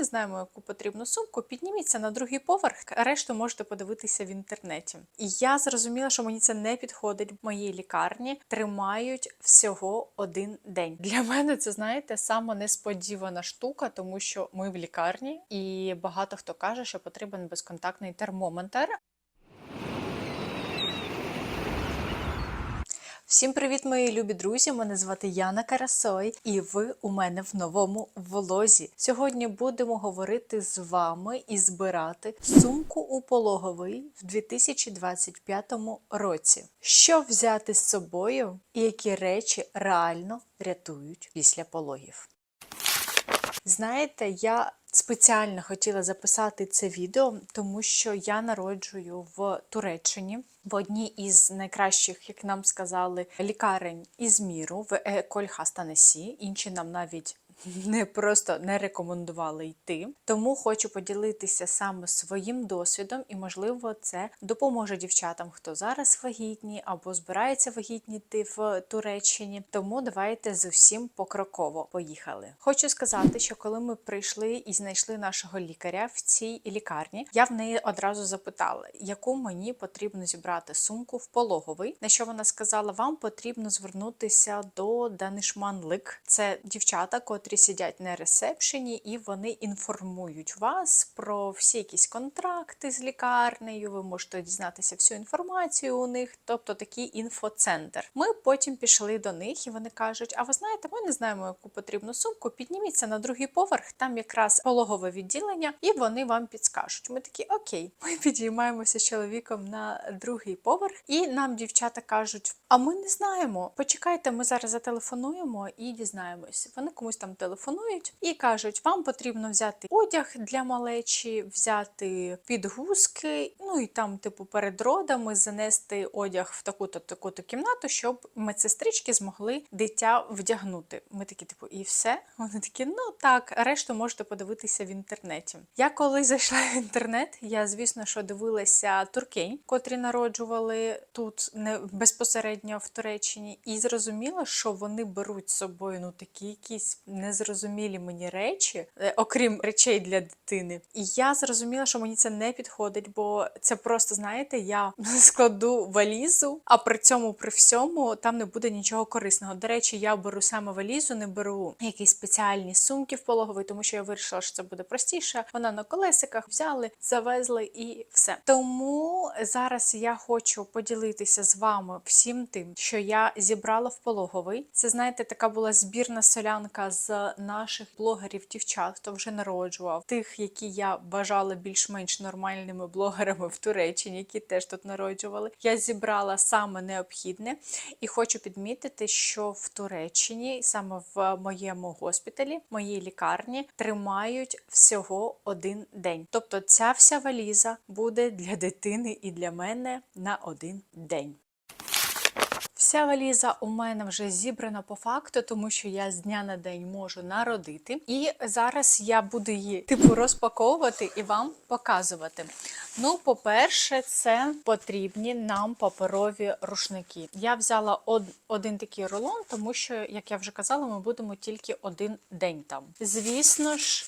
не знаємо, яку потрібну сумку, підніміться на другий поверх, решту можете подивитися в інтернеті. І я зрозуміла, що мені це не підходить. В моїй лікарні тримають всього один день. Для мене це, знаєте, саме несподівана штука, тому що ми в лікарні, і багато хто каже, що потрібен безконтактний термометр. Всім привіт, мої любі друзі! Мене звати Яна Карасой, і ви у мене в новому влозі. Сьогодні будемо говорити з вами і збирати сумку у пологовий в 2025 році. Що взяти з собою і які речі реально рятують після пологів. Знаєте, я спеціально хотіла записати це відео, тому що я народжую в Туреччині в одній із найкращих, як нам сказали, лікарень із міру в Еколь Хастанесі. Інші нам навіть не просто не рекомендували йти. Тому хочу поділитися саме своїм досвідом, і, можливо, це допоможе дівчатам, хто зараз вагітні або збирається вагітніти в Туреччині. Тому давайте з усім покроково поїхали. Хочу сказати, що коли ми прийшли і знайшли нашого лікаря в цій лікарні, я в неї одразу запитала, яку мені потрібно зібрати сумку в пологовий. На що вона сказала: вам потрібно звернутися до Данишманлик. Це дівчата, котрі сидять на ресепшені, і вони інформують вас про всі якісь контракти з лікарнею. Ви можете дізнатися всю інформацію у них, тобто такий інфоцентр. Ми потім пішли до них, і вони кажуть: А ви знаєте, ми не знаємо, яку потрібну сумку. Підніміться на другий поверх, там якраз пологове відділення, і вони вам підскажуть. Ми такі окей, ми підіймаємося з чоловіком на другий поверх, і нам дівчата кажуть: А ми не знаємо. Почекайте, ми зараз зателефонуємо і дізнаємось. Вони комусь там телефонують і кажуть: вам потрібно взяти одяг для малечі, взяти підгузки, ну і там, типу, перед родами занести одяг в таку-то таку-то кімнату, щоб медсестрички змогли дитя вдягнути. Ми такі, типу, і все. Вони такі, ну так, решту можете подивитися в інтернеті. Я коли зайшла в інтернет, я звісно, що дивилася туркень, котрі народжували тут не безпосередньо в Туреччині, і зрозуміла, що вони беруть з собою ну такі якісь незрозумілі мені речі, е, окрім речей для дитини. І я зрозуміла, що мені це не підходить, бо це просто, знаєте, я складу валізу, а при цьому при всьому там не буде нічого корисного. До речі, я беру саме валізу, не беру якісь спеціальні сумки в пологовий, тому що я вирішила, що це буде простіше. Вона на колесиках взяли, завезли і все. Тому зараз я хочу поділитися з вами всім тим, що я зібрала в пологовий. Це знаєте, така була збірна солянка з наших блогерів дівчат, хто вже народжував, тих, які я бажала більш-менш нормальними блогерами в Туреччині, які теж тут народжували. Я зібрала саме необхідне і хочу підмітити, що в Туреччині, саме в моєму госпіталі, моїй лікарні, тримають всього один день. Тобто, ця вся валіза буде для дитини і для мене на один день. Вся валіза у мене вже зібрана по факту, тому що я з дня на день можу народити. І зараз я буду її типу розпаковувати і вам показувати. Ну, по-перше, це потрібні нам паперові рушники. Я взяла од один такий рулон, тому що, як я вже казала, ми будемо тільки один день там. Звісно ж.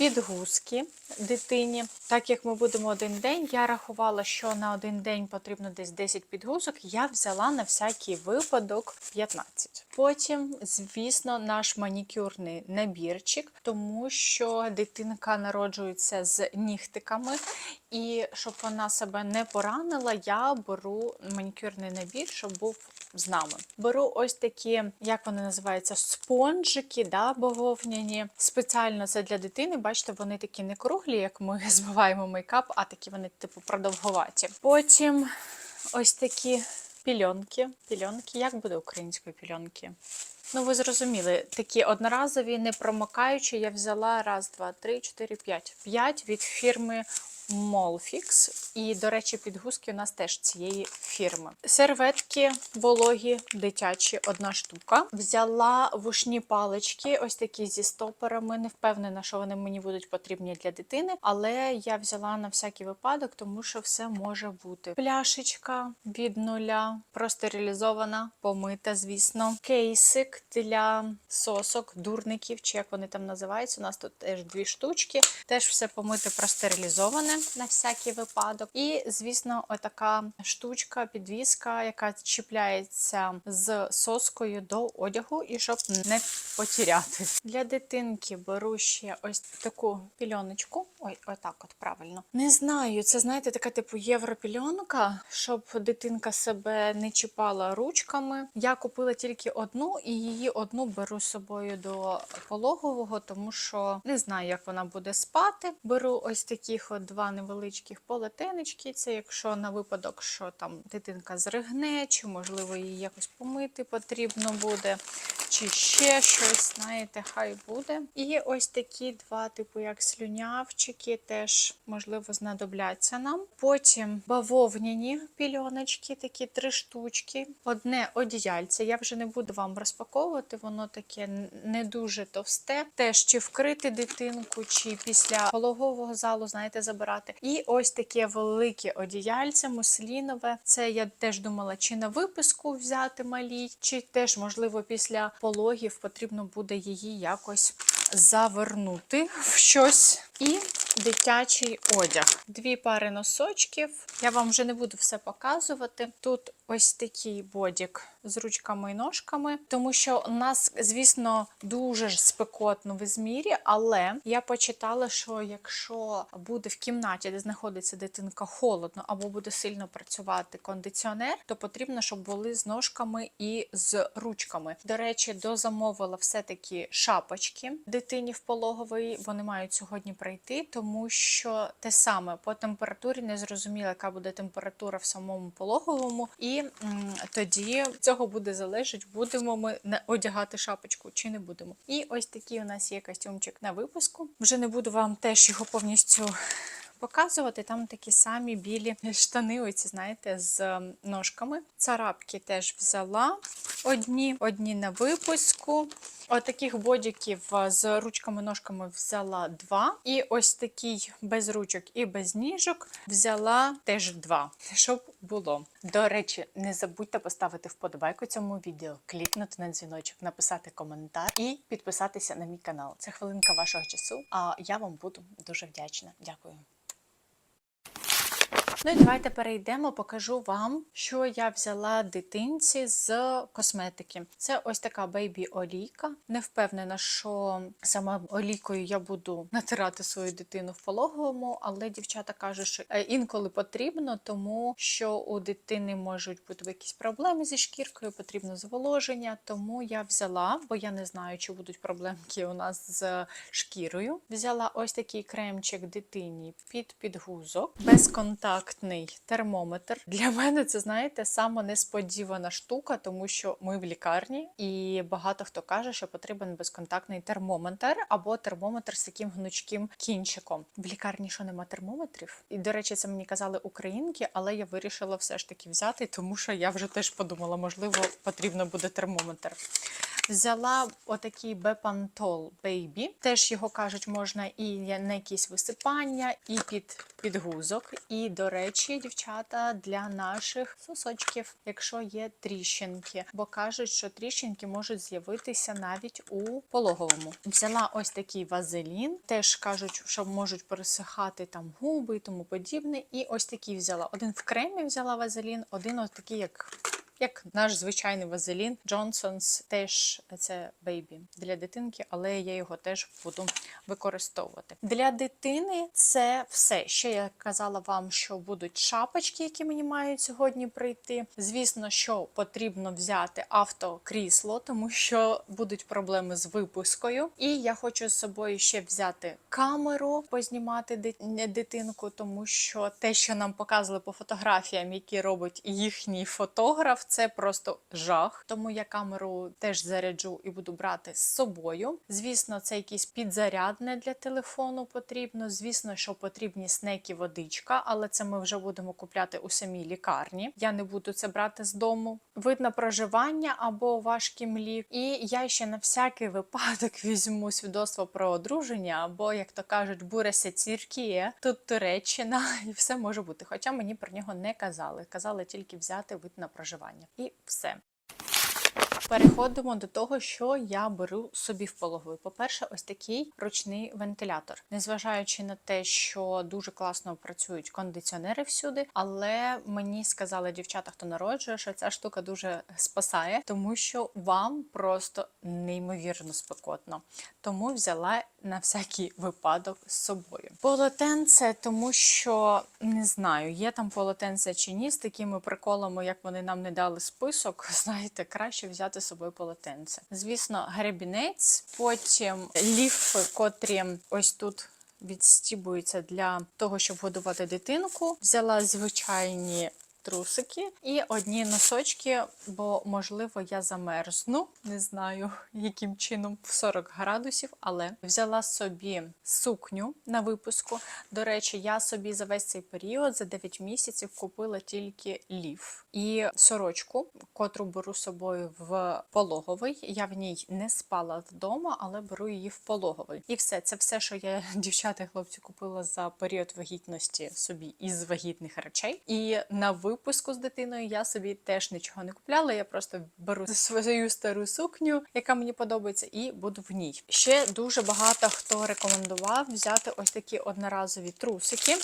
Підгузки дитині. Так як ми будемо один день, я рахувала, що на один день потрібно десь 10 підгузок. Я взяла на всякий випадок 15. Потім, звісно, наш манікюрний набірчик, тому що дитинка народжується з нігтиками, і щоб вона себе не поранила, я беру манікюрний набір, щоб був з нами. Беру ось такі, як вони називаються, спонжики, да, бавовняні. Спеціально це для дитини. Бачите, вони такі не круглі, як ми змиваємо мейкап, а такі вони, типу, продовгуваті. Потім ось такі пільонки. Пільонки, як буде українською пільонки? Ну, ви зрозуміли, такі одноразові, не промокаючі, я взяла раз, два, три, чотири, п'ять. П'ять від фірми Molfix. І, до речі, підгузки у нас теж цієї фірми. Серветки вологі, дитячі, одна штука. Взяла вушні палички, ось такі зі стопорами. Не впевнена, що вони мені будуть потрібні для дитини, але я взяла на всякий випадок, тому що все може бути. Пляшечка від нуля, простерилізована, помита, звісно. Кейсик для сосок, дурників, чи як вони там називаються. У нас тут теж дві штучки. Теж все помите, простерилізоване на всякий випадок. І, звісно, отака штучка, підвіска, яка чіпляється з соскою до одягу, і щоб не потеряти. Для дитинки беру ще ось таку пільоночку. Ой, отак, от правильно. Не знаю, це знаєте, така типу європільонка, щоб дитинка себе не чіпала ручками. Я купила тільки одну, і її одну беру з собою до пологового, тому що не знаю, як вона буде спати. Беру ось таких от два невеличких полотенечки. Це якщо на випадок, що там дитинка зригне, чи можливо її якось помити потрібно буде, чи ще щось, знаєте, хай буде. І ось такі два, типу, як слюнявчики, теж можливо знадобляться нам. Потім бавовняні пільоночки, такі три штучки. Одне одіяльце. Я вже не буду вам розпаковувати, воно таке не дуже товсте. Теж чи вкрити дитинку, чи після пологового залу, знаєте, забирати. І ось таке велике одіяльце, муслінове. Це я теж думала, чи на виписку взяти малій, чи теж, можливо, після пологів потрібно буде її якось завернути в щось. І дитячий одяг. Дві пари носочків. Я вам вже не буду все показувати. Тут ось такий бодік з ручками і ножками, тому що у нас, звісно, дуже ж спекотно в Ізмірі, але я почитала, що якщо буде в кімнаті, де знаходиться дитинка холодно, або буде сильно працювати кондиціонер, то потрібно, щоб були з ножками і з ручками. До речі, дозамовила все-таки шапочки дитині в пологовий. Вони мають сьогодні прийти, тому що те саме по температурі не зрозуміла, яка буде температура в самому пологовому, і тоді цього буде залежить, будемо ми одягати шапочку чи не будемо. І ось такий у нас є костюмчик на випуску. Вже не буду вам теж його повністю. Показувати там такі самі білі штани, оці, знаєте, з ножками. Царапки теж взяла одні, одні на випуску. Отаких бодіків е, з ручками-ножками взяла два. І ось такий без ручок і без ніжок взяла теж два, щоб було. До речі, не забудьте поставити вподобайку цьому відео, клікнути на дзвіночок, написати коментар і підписатися на мій канал. Це хвилинка вашого часу, а я вам буду дуже вдячна. Дякую. Ну і давайте перейдемо, покажу вам, що я взяла дитинці з косметики. Це ось така бейбі олійка. Не впевнена, що саме олійкою я буду натирати свою дитину в пологовому, але дівчата кажуть, що е, інколи потрібно, тому що у дитини можуть бути якісь проблеми зі шкіркою, потрібно зволоження. Тому я взяла, бо я не знаю, чи будуть проблемки у нас з шкірою. Взяла ось такий кремчик дитині під підгузок, безконтактний термометр. Для мене це, знаєте, саме несподівана штука, тому що ми в лікарні, і багато хто каже, що потрібен безконтактний термометр або термометр з таким гнучким кінчиком. В лікарні що нема термометрів? І, до речі, це мені казали українки, але я вирішила все ж таки взяти, тому що я вже теж подумала, можливо, потрібно буде термометр. Взяла отакий Bepantol Baby. Теж його кажуть, можна і на якісь висипання, і під підгузок. І, до речі, дівчата для наших сосочків, якщо є тріщинки, бо кажуть, що тріщинки можуть з'явитися навіть у пологовому. Взяла ось такий вазелін. Теж кажуть, що можуть пересихати там губи і тому подібне. І ось такий взяла. Один в кремі взяла вазелін, один ось такий, як як наш звичайний вазелін Johnson's теж це бейбі для дитинки, але я його теж буду використовувати. Для дитини це все. Ще я казала вам, що будуть шапочки, які мені мають сьогодні прийти. Звісно, що потрібно взяти автокрісло, тому що будуть проблеми з випускою. І я хочу з собою ще взяти камеру, познімати дитинку, тому що те, що нам показували по фотографіям, які робить їхній фотограф, це просто жах. Тому я камеру теж заряджу і буду брати з собою. Звісно, це якийсь підзарядне для телефону потрібно. Звісно, що потрібні снеки, водичка, але це ми вже будемо купляти у самій лікарні. Я не буду це брати з дому. Вид на проживання або ваш кімлік. І я ще на всякий випадок візьму свідоцтво про одруження, або, як то кажуть, буряся ціркіє. Тут Туреччина, і все може бути. Хоча мені про нього не казали. Казали тільки взяти вид на проживання. І все. Переходимо до того, що я беру собі в пологовий. По-перше, ось такий ручний вентилятор. Незважаючи на те, що дуже класно працюють кондиціонери всюди, але мені сказали дівчата, хто народжує, що ця штука дуже спасає, тому що вам просто неймовірно спекотно. Тому взяла на всякий випадок з собою. Полотенце, тому що не знаю, є там полотенце чи ні, з такими приколами, як вони нам не дали список, знаєте, краще взяти з собою полотенце. Звісно, гребінець, потім ліфи, котрі ось тут. Відстібуються для того, щоб годувати дитинку. Взяла звичайні трусики і одні носочки, бо, можливо, я замерзну. Не знаю, яким чином в 40 градусів, але взяла собі сукню на випуску. До речі, я собі за весь цей період, за 9 місяців, купила тільки ліф і сорочку, котру беру з собою в пологовий. Я в ній не спала вдома, але беру її в пологовий. І все, це все, що я дівчата і хлопці купила за період вагітності собі із вагітних речей. І на випуску з дитиною я собі теж нічого не купляла. Я просто беру свою стару сукню, яка мені подобається, і буду в ній. Ще дуже багато хто рекомендував взяти ось такі одноразові трусики.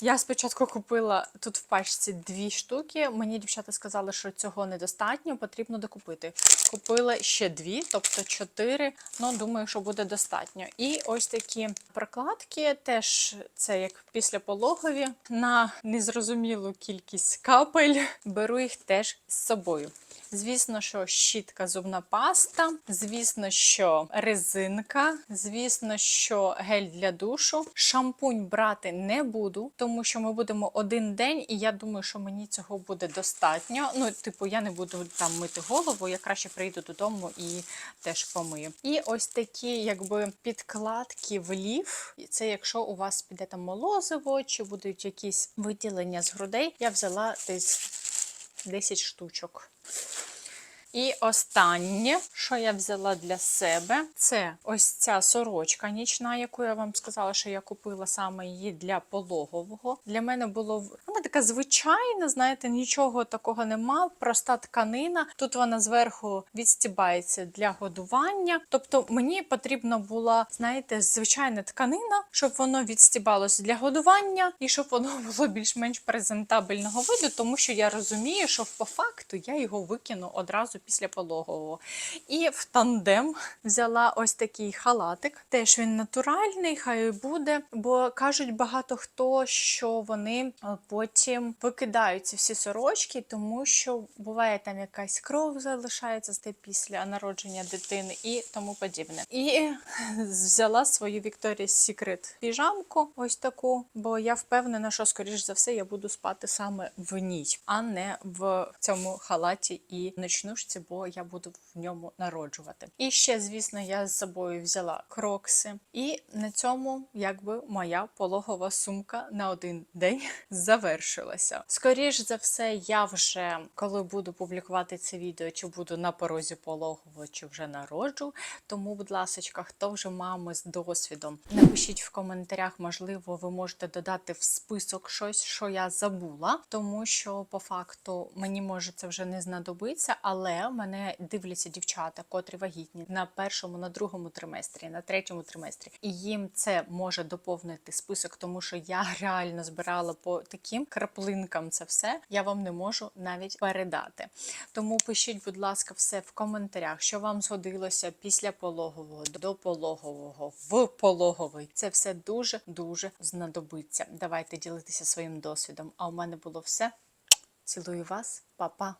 Я спочатку купила тут в пачці дві штуки. Мені дівчата сказали, що цього недостатньо, потрібно докупити. Купила ще дві, тобто чотири. Ну, думаю, що буде достатньо. І ось такі прокладки, теж це як після пологові, на незрозумілу кількість капель. Беру їх теж з собою. Звісно, що щітка зубна паста, звісно, що резинка, звісно, що гель для душу. Шампунь брати не буду, тому що ми будемо один день, і я думаю, що мені цього буде достатньо. Ну, типу, я не буду там мити голову, я краще прийду додому і теж помию. І ось такі, якби підкладки в лів. Це якщо у вас піде там молозиво, чи будуть якісь виділення з грудей, я взяла десь 10 штучок. І останнє, що я взяла для себе, це ось ця сорочка нічна, яку я вам сказала, що я купила саме її для пологового. Для мене було вона така звичайна, знаєте, нічого такого нема. Проста тканина. Тут вона зверху відстібається для годування. Тобто мені потрібна була, знаєте, звичайна тканина, щоб воно відстібалося для годування і щоб воно було більш-менш презентабельного виду, тому що я розумію, що по факту я його викину одразу після пологового. І в тандем взяла ось такий халатик. Теж він натуральний, хай буде. Бо кажуть багато хто, що вони е, потім викидають ці всі сорочки, тому що буває там якась кров залишається з після народження дитини і тому подібне. І взяла свою Victoria's Secret піжамку, ось таку, бо я впевнена, що скоріш за все я буду спати саме в ній, а не в цьому халаті і ночнушці, бо я буду в ньому народжувати. І ще, звісно, я з собою взяла крокси, і на цьому якби моя пологова сумка на один день завершилася. Скоріш за все, я вже коли буду публікувати це відео, чи буду на порозі пологового, чи вже народжу. Тому, будь ласка, хто вже мами з досвідом, напишіть в коментарях, можливо, ви можете додати в список щось, що я забула, тому що по факту мені може це вже не знадобиться, але мене дивляться дівчата, котрі вагітні на першому, на другому триместрі, на третьому триместрі, і їм це може доповнити список, тому що я реально збирала по таким краплинкам це все. Я вам не можу навіть передати. Тому пишіть, будь ласка, все в коментарях, що вам згодилося після пологового, до пологового, в пологовий. Це все дуже дуже знадобиться. Давайте ділитися своїм досвідом. А у мене було все. Цілую вас, Па-па!